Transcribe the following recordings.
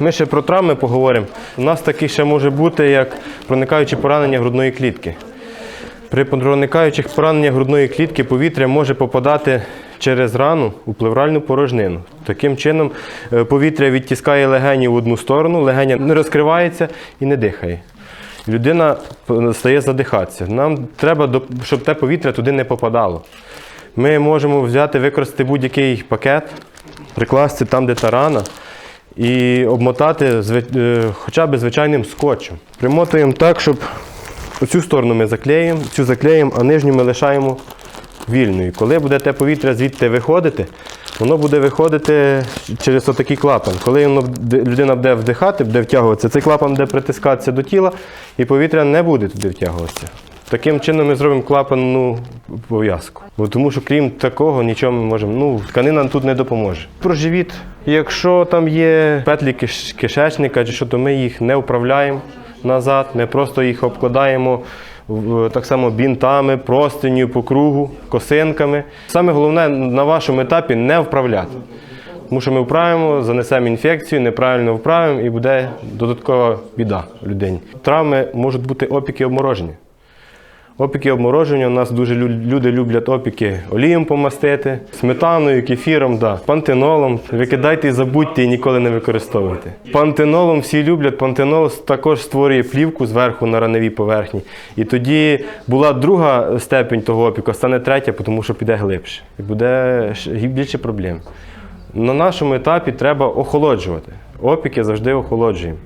Ми ще про травми поговоримо. У нас такі ще може бути, як проникаючі поранення грудної клітки. При проникаючих пораненнях грудної клітки повітря може попадати через рану у плевральну порожнину. Таким чином е, повітря відтискає легені в одну сторону, легеня не розкривається і не дихає. Людина стає задихатися. Нам треба, щоб те повітря туди не попадало. Ми можемо взяти, використати будь-який пакет, прикласти там, де та рана, і обмотати е, хоча б звичайним скотчем. Примотуємо так, щоб оцю сторону ми заклеїмо, цю заклеїмо, а нижню ми лишаємо вільною. Коли буде те повітря звідти виходити, воно буде виходити через отакий клапан. Коли воно, людина буде вдихати, буде втягуватися, цей клапан буде притискатися до тіла, і повітря не буде туди втягуватися. Таким чином ми зробимо клапанну пов'язку. Тому що крім такого нічого ми можемо. Ну, тканина тут не допоможе. Про живіт, якщо там є петлі кишечника, чи що, то ми їх не вправляємо назад, ми просто їх обкладаємо так само бінтами, простиню по кругу, косинками. Саме головне на вашому етапі не вправляти. Тому що ми вправимо, занесемо інфекцію, неправильно вправимо і буде додаткова біда людині. Травми можуть бути опіки обмороження. Опіки обмороження у нас дуже люди люблять опіки олієм помастити, сметаною, кефіром, да. пантенолом. Викидайте і забудьте і ніколи не використовуйте. Пантенолом всі люблять. Пантенол також створює плівку зверху на раневій поверхні. І тоді була друга степень того опіку, стане третя, тому що піде глибше. І буде більше проблем. На нашому етапі треба охолоджувати. Опіки завжди охолоджуємо.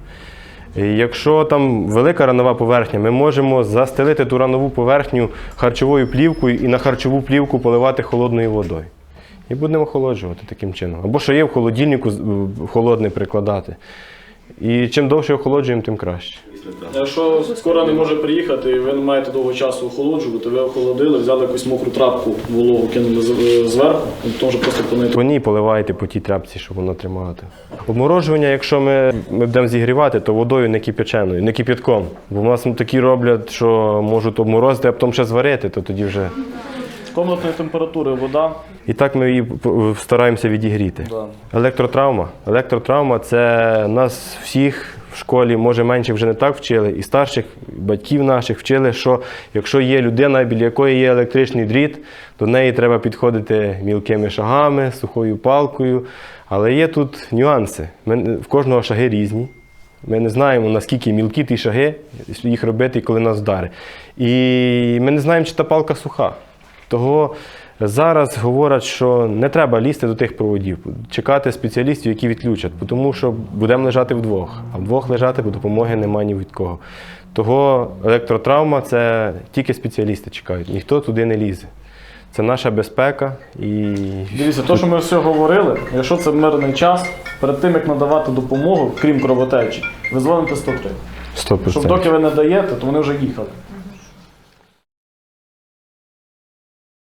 Якщо там велика ранова поверхня, ми можемо застелити ту ранову поверхню харчовою плівкою і на харчову плівку поливати холодною водою. І будемо охолоджувати таким чином. Або що є в холодильнику холодне прикладати. І чим довше охолоджуємо, тим краще. Якщо скоро не може приїхати, і ви не маєте довго часу охолоджувати, ви охолодили, взяли якусь мокру трапку вологу, кинули зверху, то вже просто по неї По ній поливаєте по тій тряпці, щоб воно тримати. Обморожування, якщо ми, ми будемо зігрівати, то водою не кип'яченою, не кип'ятком. Бо в нас такі роблять, що можуть обморозити, а потім ще зварити, то тоді вже. комнатної температури вода. І так ми її стараємося відігріти. Да. Електротравма. Електротравма це нас всіх в школі, може менше вже не так вчили, і старших батьків наших вчили, що якщо є людина, біля якої є електричний дріт, до неї треба підходити мілкими шагами, сухою палкою. Але є тут нюанси. Ми- В кожного шаги різні. Ми не знаємо, наскільки мілкі ті шаги, їх робити, коли нас вдарить. І ми не знаємо, чи та палка суха. Того зараз говорять, що не треба лізти до тих проводів, чекати спеціалістів, які відключать, тому що будемо лежати вдвох, а вдвох лежати, бо допомоги немає ні від кого. Того електротравма це тільки спеціалісти чекають, ніхто туди не лізе. Це наша безпека і Дивіться, то, що ми все говорили, якщо це мирний час, перед тим як надавати допомогу, крім кровотечі, ви дзвоните 103. 100%. Щоб доки ви не даєте, то вони вже їхали.